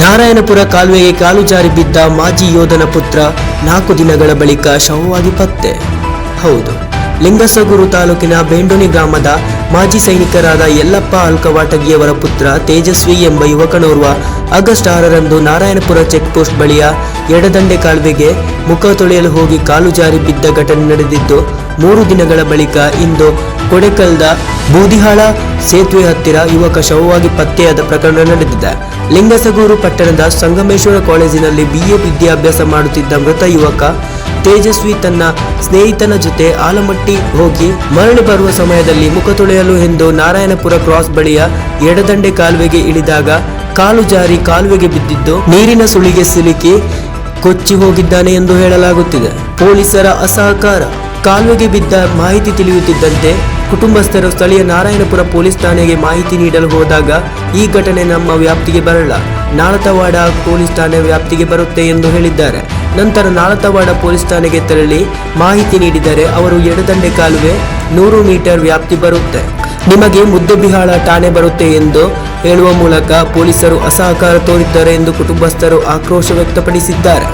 ನಾರಾಯಣಪುರ ಕಾಲುವೆಗೆ ಕಾಲು ಜಾರಿ ಬಿದ್ದ ಮಾಜಿ ಯೋಧನ ಪುತ್ರ ನಾಲ್ಕು ದಿನಗಳ ಬಳಿಕ ಶವವಾಗಿ ಪತ್ತೆ. ಹೌದು, ಲಿಂಗಸಗೂರು ತಾಲೂಕಿನ ಬೇಂಡೋನಿ ಗ್ರಾಮದ ಮಾಜಿ ಸೈನಿಕರಾದ ಯಲ್ಲಪ್ಪ ಅಲ್ಕವಾಟಗಿಯವರ ಪುತ್ರ ತೇಜಸ್ವಿ ಎಂಬ ಯುವಕನೋರ್ವ ಆಗಸ್ಟ್ ಆರರಂದು ನಾರಾಯಣಪುರ ಚೆಕ್ ಪೋಸ್ಟ್ ಬಳಿಯ ಎಡದಂಡೆ ಕಾಲುವೆಗೆ ಮುಖ ತೊಳೆಯಲು ಹೋಗಿ ಕಾಲು ಜಾರಿ ಬಿದ್ದ ಘಟನೆ ನಡೆದಿದ್ದು ಮೂರು ದಿನಗಳ ಬಳಿಕ ಇಂದು ಕೊಡೆಕಲ್ದ ಬೂದಿಹಾಳ ಸೇತುವೆ ಹತ್ತಿರ ಯುವಕ ಶವವಾಗಿ ಪತ್ತೆಯಾದ ಪ್ರಕರಣ ನಡೆದಿದೆ. ಲಿಂಗಸಗೂರು ಪಟ್ಟಣದ ಸಂಗಮೇಶ್ವರ ಕಾಲೇಜಿನಲ್ಲಿ ಬಿಎ ವಿದ್ಯಾಭ್ಯಾಸ ಮಾಡುತ್ತಿದ್ದ ಮೃತ ಯುವಕ ತೇಜಸ್ವಿ ತನ್ನ ಸ್ನೇಹಿತನ ಜೊತೆ ಆಲಮಟ್ಟಿ ಹೋಗಿ ಮರಳಿ ಬರುವ ಸಮಯದಲ್ಲಿ ಮುಖ ತೊಳೆಯಲು ಎಂದು ನಾರಾಯಣಪುರ ಕ್ರಾಸ್ ಬಳಿಯ ಎಡದಂಡೆ ಕಾಲುವೆಗೆ ಇಳಿದಾಗ ಕಾಲು ಜಾರಿ ಕಾಲುವೆಗೆ ಬಿದ್ದಿದ್ದು ನೀರಿನ ಸುಳಿಗೆ ಸಿಲುಕಿ ಕೊಚ್ಚಿ ಹೋಗಿದ್ದಾನೆ ಎಂದು ಹೇಳಲಾಗುತ್ತಿದೆ. ಪೊಲೀಸರ ಅಸಹಕಾರ ಕಾಲುವೆಗೆ ಬಿದ್ದ ಮಾಹಿತಿ ತಿಳಿಯುತ್ತಿದ್ದಂತೆ ಕುಟುಂಬಸ್ಥರು ಸ್ಥಳೀಯ ನಾರಾಯಣಪುರ ಪೊಲೀಸ್ ಠಾಣೆಗೆ ಮಾಹಿತಿ ನೀಡಲು ಹೋದಾಗ ಈ ಘಟನೆ ನಮ್ಮ ವ್ಯಾಪ್ತಿಗೆ ಬರಲ್ಲ. ನಾಳತವಾಡ ಪೊಲೀಸ್ ಠಾಣೆ ವ್ಯಾಪ್ತಿಗೆ ಬರುತ್ತೆ ಎಂದು ಹೇಳಿದ್ದಾರೆ. ನಂತರ ನಾಳತವಾಡ ಪೊಲೀಸ್ ಠಾಣೆಗೆ ತೆರಳಿ ಮಾಹಿತಿ ನೀಡಿದರೆ ಅವರು ಎಡದಂಡೆ ಕಾಲುವೆ, ನೂರು ಮೀಟರ್ ವ್ಯಾಪ್ತಿ ಬರುತ್ತೆ. ನಿಮಗೆ ಮುದ್ದೆಬಿಹಾಳ ಠಾಣೆ ಬರುತ್ತೆ ಎಂದು ಹೇಳುವ ಮೂಲಕ ಪೊಲೀಸರು ಅಸಹಕಾರ ತೋರಿದ್ದಾರೆ ಎಂದು ಕುಟುಂಬಸ್ಥರು ಆಕ್ರೋಶ ವ್ಯಕ್ತಪಡಿಸಿದ್ದಾರೆ.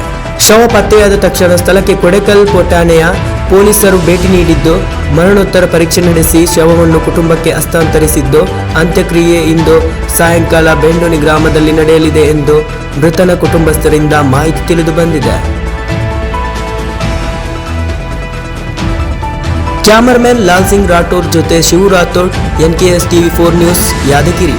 ಶವ ಪತ್ತೆಯಾದ ತಕ್ಷಣ ಸ್ಥಳಕ್ಕೆ ಕೊಡೆಕಲ್ ಠಾಣೆಯ ಪೊಲೀಸರು ಭೇಟಿ ನೀಡಿದ್ದು, ಮರಣೋತ್ತರ ಪರೀಕ್ಷೆ ನಡೆಸಿ ಶವವನ್ನು ಕುಟುಂಬಕ್ಕೆ ಹಸ್ತಾಂತರಿಸಿದ್ದು, ಅಂತ್ಯಕ್ರಿಯೆ ಇಂದು ಸಾಯಂಕಾಲ ಬೆಂಡೋನಿ ಗ್ರಾಮದಲ್ಲಿ ನಡೆಯಲಿದೆ ಎಂದು ಮೃತನ ಕುಟುಂಬಸ್ಥರಿಂದ ಮಾಹಿತಿ ತಿಳಿದು ಬಂದಿದೆ. ಕ್ಯಾಮರಾಮನ್ ಲಾಲ್ ಸಿಂಗ್ ರಾಥೋಡ್ ಜೊತೆ Shivu Rathod N K S TV four news, Yadgiri.